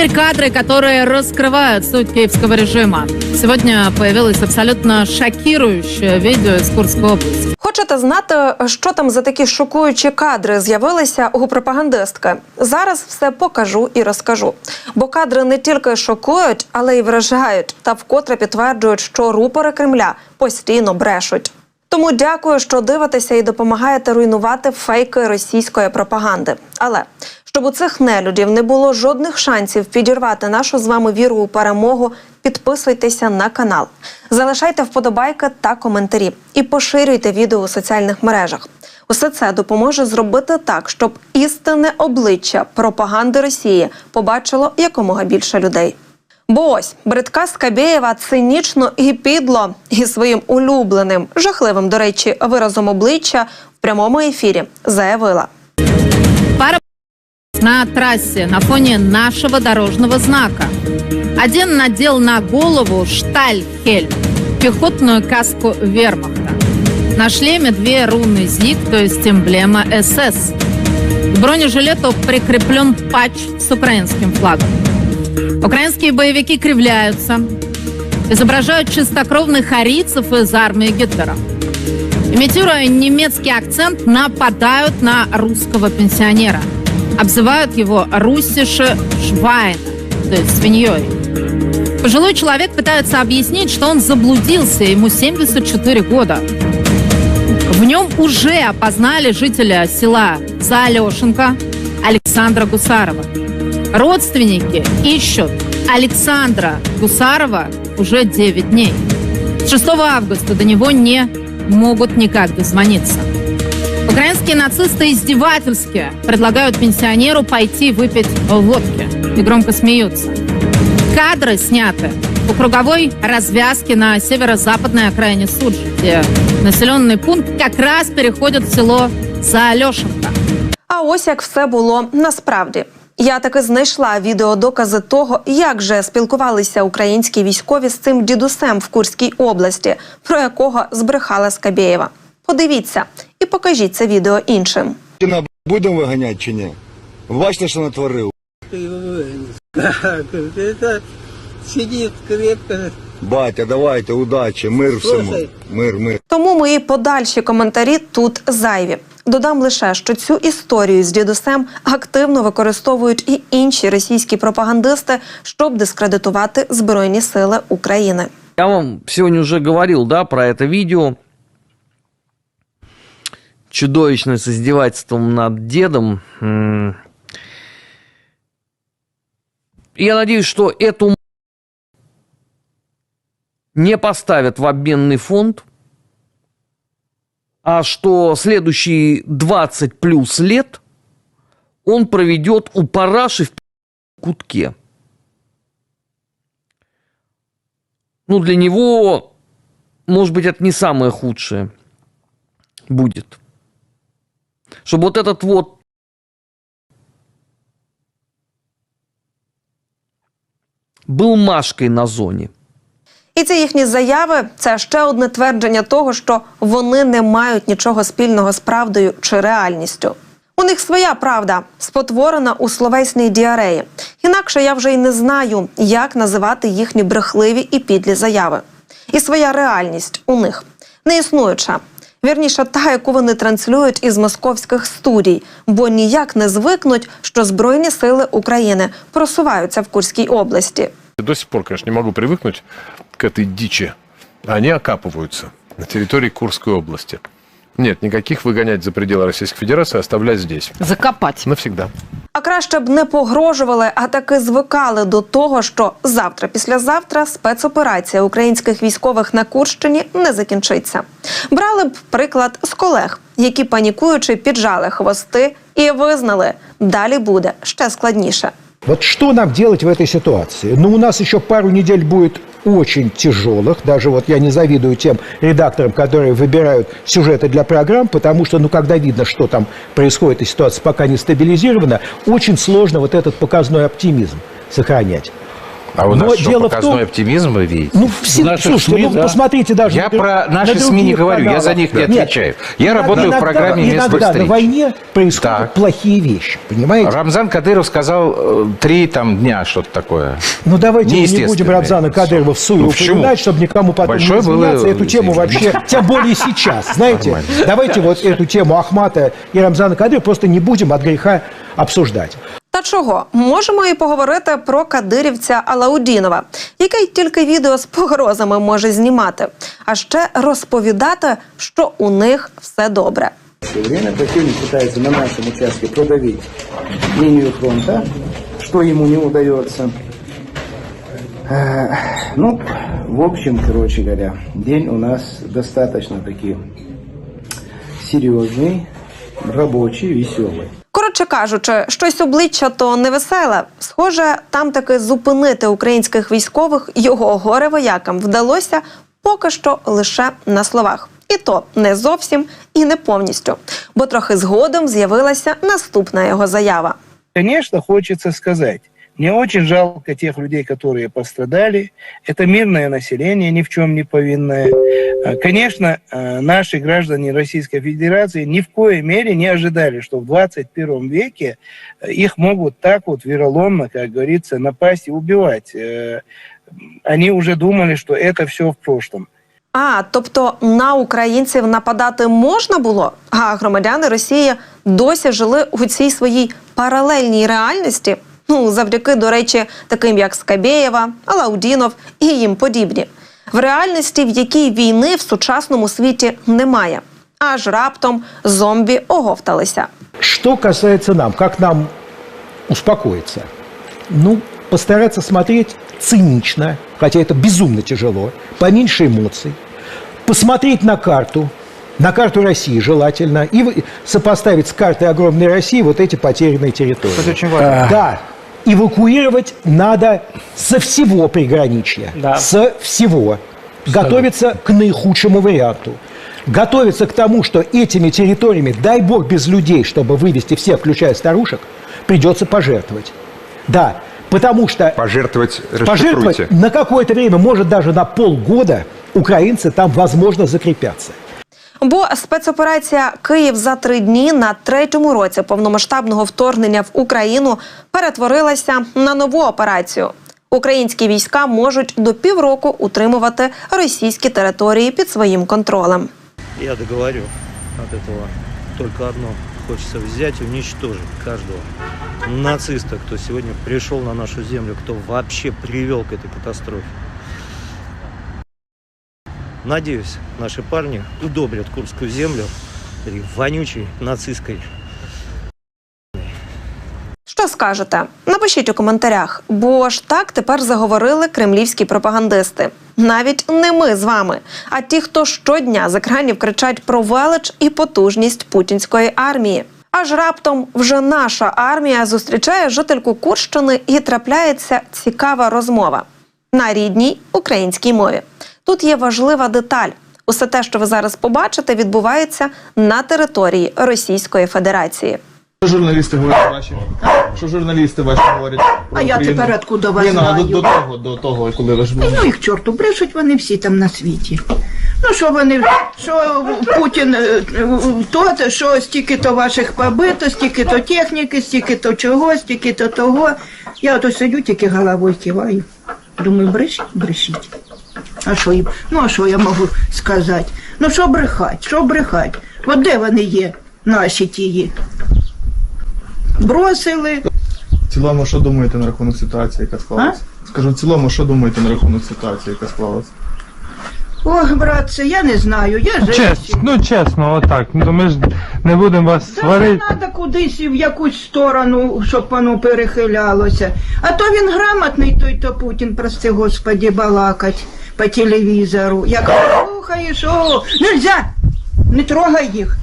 Теперь кадры, которые раскрывают суть киевского режима. Сегодня появилось абсолютно шокирующее видео из Курской области. Хочете знати, що там за такі шокуючі кадри з'явилися у пропагандистки? Зараз все покажу і розкажу. Бо кадри не тільки шокують, але й вражають та вкотре підтверджують, що рупори Кремля постійно брешуть. Тому дякую, що дивитеся і допомагаєте руйнувати фейки російської пропаганди. Але щоб у цих нелюдів не було жодних шансів підірвати нашу з вами віру у перемогу, підписуйтеся на канал, залишайте вподобайки та коментарі і поширюйте відео у соціальних мережах. Усе це допоможе зробити так, щоб істинне обличчя пропаганди Росії побачило якомога більше людей. Бо ось бридка Скабєєва цинічно і підло і своїм улюбленим, жахливим, до речі, виразом обличчя в прямому ефірі заявила. На трассе на фоне нашего дорожного знака. Один надел на голову штальхель, пехотную каску вермахта. На шлеме две руны ЗИГ, то есть эмблема СС. К бронежилету прикреплен патч с украинским флагом. Украинские боевики кривляются, изображают чистокровных арийцев из армии Гитлера. Имитируя немецкий акцент, нападают на русского пенсионера. Обзывают его «руссише Швайн», то есть свиньей. Пожилой человек пытается объяснить, что он заблудился, ему 74 года. В нем уже опознали жителя села Заалешенко Александра Гусарова. Родственники ищут Александра Гусарова уже 9 дней. С 6 августа до него не могут никак дозвониться. Украинские нацисты издевательски предлагают пенсионеру пойти выпить водки и громко смеются. Кадры сняты у круговой развязки на северо-западной окраине Суджи, где населенный пункт как раз переходит в село Заалешенко. А ось як все було насправді. Я таки знайшла відеодокази того, як же спілкувалися українські військові з цим дідусем в Курській області, про якого збрехала Скабєєва. Подивіться і покажіть це відео іншим. Будемо виганяти чи ні? Бачите, що натворив? Так, крепко. Батя, давайте, удачі, мир всьому. Мир, мир. Тому мої подальші коментарі тут зайві. Додам лише, що цю історію з дідусем активно використовують і інші російські пропагандисти, щоб дискредитувати Збройні Сили України. Я вам сегодня уже говорил, да, про это видео. Чудовищное с издевательством над дедом. Я надеюсь, что эту не поставят в обменный фонд, а что следующие 20 плюс лет он проведет у параши в кутке. ну, для него, может быть, это не самое худшее будет. Чтобы вот этот вот был Машкой на зоне. І ці їхні заяви це ще одне твердження того, що вони не мають нічого спільного з правдою чи реальністю. У них своя правда, спотворена у словесній діареї. Інакше я вже й не знаю, як називати їхні брехливі і підлі заяви. І своя реальність у них не існуюча. Вірніше, та, яку вони транслюють із московських студій, бо ніяк не звикнуть, що Збройні сили України просуваються в Курській області. До сих пор, конечно, не могу привыкнуть к этой дичи. Они окапываются на территории Курской области. Нет, никаких выгонять за пределы Российской Федерации, оставлять здесь. Закопать. Навсегда. А краще б не погрожували, а таки звикали до того, що завтра, післязавтра спецоперація українських військових на Курщині не закінчиться. Брали б приклад з колег, які панікуючи піджали хвости і визнали, далі буде ще складніше. Вот что нам делать в этой ситуации? Ну, у нас еще пару недель будет очень тяжелых. Даже вот я не завидую тем редакторам, которые выбирают сюжеты для программ, потому что, ну, когда видно, что там происходит, и ситуация пока не стабилизирована, очень сложно вот этот показной оптимизм сохранять. А у Но нас что, дело в показной том- оптимизм вы видите? Ну, все, наших слушайте, СМИ, ну, да. посмотрите даже... Я на про наши на СМИ не говорю, я каналах. за них не Нет, отвечаю. Я работаю в иногда- программе «Местных Иногда встреч». на войне происходят Так. плохие вещи, понимаете? Рамзан Кадыров сказал э, три там дня, что-то такое. Ну давайте не будем Рамзана. Кадырова в суе Ну, упоминать, чтобы никому потом Большое не было изменяться. Эту тему вообще, тем более сейчас, знаете, Нормально. давайте вот эту тему Ахмата и Рамзана Кадырова просто не будем от греха обсуждать. Та чого можемо і поговорити про кадирівця Алаудінова, який тільки відео з погрозами може знімати, а ще розповідати, що у них все добре. Все время противник пытается на нашем участке продавить линию фронта, что ему не удается. Э, Ну, в общем, короче говоря, день у нас достаточно таки серьезный, рабочий, веселый. Коротше кажучи, щось обличчя то невеселе. Схоже, там таки зупинити українських військових його горе воякам вдалося поки що лише на словах. І то не зовсім і не повністю, бо трохи згодом з'явилася наступна його заява. Звісно, хочеться сказать, мне очень жалко тех людей, которые пострадали. Это мирное население, ни в чем не повинное. Э, Конечно, э, наши граждане Российской Федерации ни в коей мере не ожидали, что в 21 веке э, их могут так вот вероломно, как говорится, напасть и убивать. Э, Они уже думали, что это все в прошлом. А, тобто на українців нападати можна було, а громадяни Росії досі жили у цій своїй паралельній реальності. Ну, завдяки, до речі, таким як Скабєєва, Алаудінов і їм подібні. В реальності, в якій війни в сучасному світі немає. Аж раптом зомбі оговталися. Что касается нам, как нам успокоиться? Ну, постараться смотреть цинично, хотя это безумно тяжело, поменьше эмоций, посмотреть на карту, на карту России желательно, и вы- сопоставить с картой огромной России вот эти потерянные территории. Это очень важно. Да, эвакуировать надо со всего приграничья, Да. со всего. Готовиться к наихудшему варианту. Готовиться к тому, что этими территориями, дай бог без людей, чтобы вывести всех, включая старушек, придется пожертвовать. Да, потому что Пожертвовать, пожертвовать на какое-то время, может даже на полгода, украинцы там, возможно, закрепятся. Бо спецоперація Київ за три дні на третьому році повномасштабного вторгнення в Україну перетворилася на нову операцію. Українські війська можуть до півроку утримувати російські території під своїм контролем. Я договорю от этого только одно. Хочется взять и уничтожить каждого нациста, кто сегодня пришел на нашу землю, кто вообще привел к этой катастрофе. Надеюсь, наши парни удобрят Курскую землю этой вонючей нацистской Що скажете? Напишіть у коментарях, бо ж так тепер заговорили кремлівські пропагандисти. Навіть не ми з вами, а ті, хто щодня з екранів кричать про велич і потужність путінської армії. Аж раптом вже наша армія зустрічає жительку Курщини і трапляється цікава розмова на рідній українській мові. Тут є важлива деталь. Усе те, що ви зараз побачите, відбувається на території Російської Федерації. Що журналісти говорять ваші? Що журналісти ваші говорять? про А я Україну? тепер откуда вас Ні, ну, а до, знаю? до того, до того, коли ви ж Ну їх чорту, брешуть вони всі там на світі. Ну що вони, що Путін е, е, то, що стільки-то ваших побито, стільки-то техніки, стільки-то чого, стільки-то того. Я ото сидю, тільки головою киваю. Думаю, брешіть, брешіть. А що їм? Ну а що я можу сказати? Ну що брехать, що брехать? От де вони є, наші тії? Бросили, в цілому, що думаєте на рахунок ситуації, яка склалася? Скажу, в цілому, що думаєте на рахунок ситуації, яка склалася? Ох, братце, я не знаю, я женщина. ну чесно, отак. Ну ми ж не будемо вас Та не треба кудись в якусь сторону, щоб воно перехилялося. А то він грамотний, той то Путін, прости господі, балакать по телевізору. Як слухаєш, о, нельзя, не трогай їх.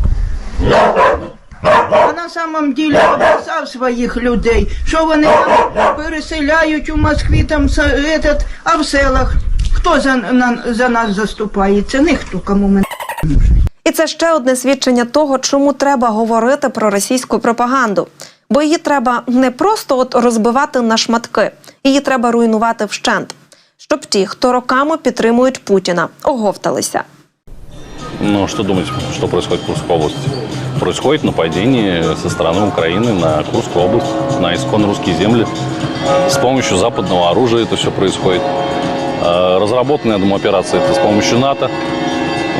А на самом деле обіцяв своїх людей, що вони там переселяють у Москві, там этот, а в селах. Хто за, на, за нас заступається? Ніхто, кому ми І це ще одне свідчення того, чому треба говорити про російську пропаганду. Бо її треба не просто от розбивати на шматки. Її треба руйнувати вщент, щоб ті, хто роками підтримують Путіна, оговталися. Ну, что думаете, что происходит в Курской области? Происходит нападение со стороны Украины на Курскую область, на исконно русские земли. С помощью западного оружия это все происходит. Э, Разработанная, я думаю, операция это с помощью НАТО.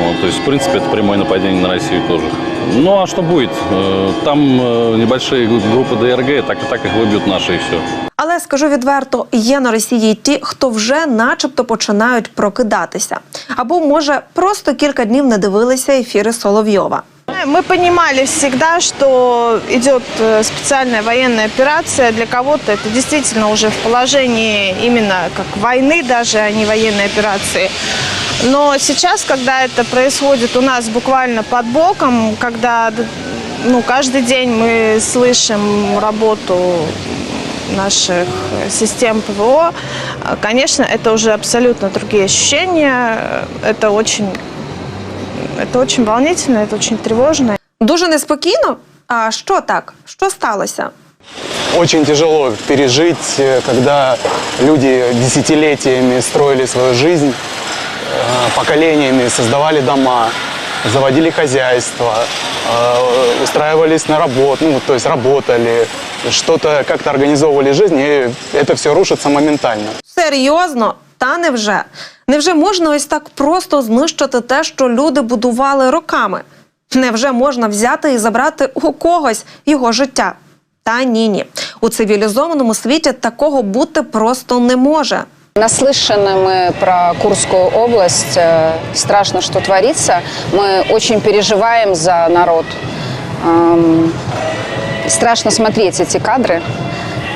Вот, то есть, в принципе, это прямое нападение на Россию тоже. Ну, а что будет? Э, Там э, небольшие группы ДРГ, так и так их выбьют наши и все. Але скажу відверто, є на Росії й ті, хто вже начебто починають прокидатися, або може просто кілька днів не дивилися ефіри Соловйова. Мы понимали всегда, что идет э, специальная военная операция. Для кого-то это действительно уже в положении именно как войны даже, а не военной операции. Но сейчас, когда это происходит у нас буквально под боком, когда ну, каждый день мы слышим работу наших систем ПВО, э, конечно, это уже абсолютно другие ощущения. Это очень, это очень волнительно, это очень тревожно. Дуже неспокійно. А що так? Що сталося? Очень тяжело пережить, э, когда люди десятилетиями строили свою жизнь, э, поколениями создавали дома, заводили хозяйство, э, устраивались на работу, ну, то есть работали, что-то как-то организовывали жизнь, и это все рушится моментально. Серйозно? Та невже? Невже можна ось так просто знищити те, що люди будували роками? Невже можна взяти і забрати у когось його життя? Та ні, ні. У цивілізованому світі такого бути просто не може. Наслышаны мы про Курскую область. Э, Страшно, что творится. Мы очень переживаем за народ. Эм, Страшно смотреть эти кадры.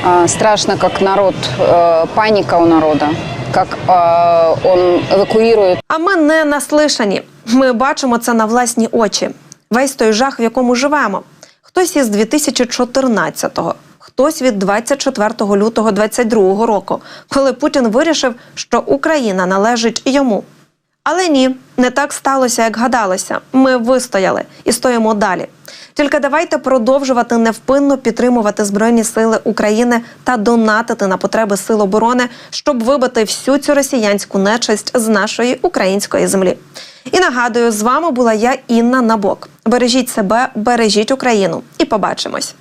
Э, Страшно, как народ, э, паника у народа, как э, он эвакуирует А ми не наслишані. Ми бачимо це на власні очі. Весь той жах, в якому живемо. Хтось із 2014-го, хтось від 24 лютого 22 року, коли Путін вирішив, що Україна належить йому. Але ні, не так сталося, як гадалося. Ми вистояли і стоїмо далі. Тільки давайте продовжувати невпинно підтримувати Збройні Сили України та донатити на потреби Сил оборони, щоб вибити всю цю росіянську нечисть з нашої української землі. І нагадую, з вами була я Інна Набок. Бережіть себе, бережіть Україну і побачимось.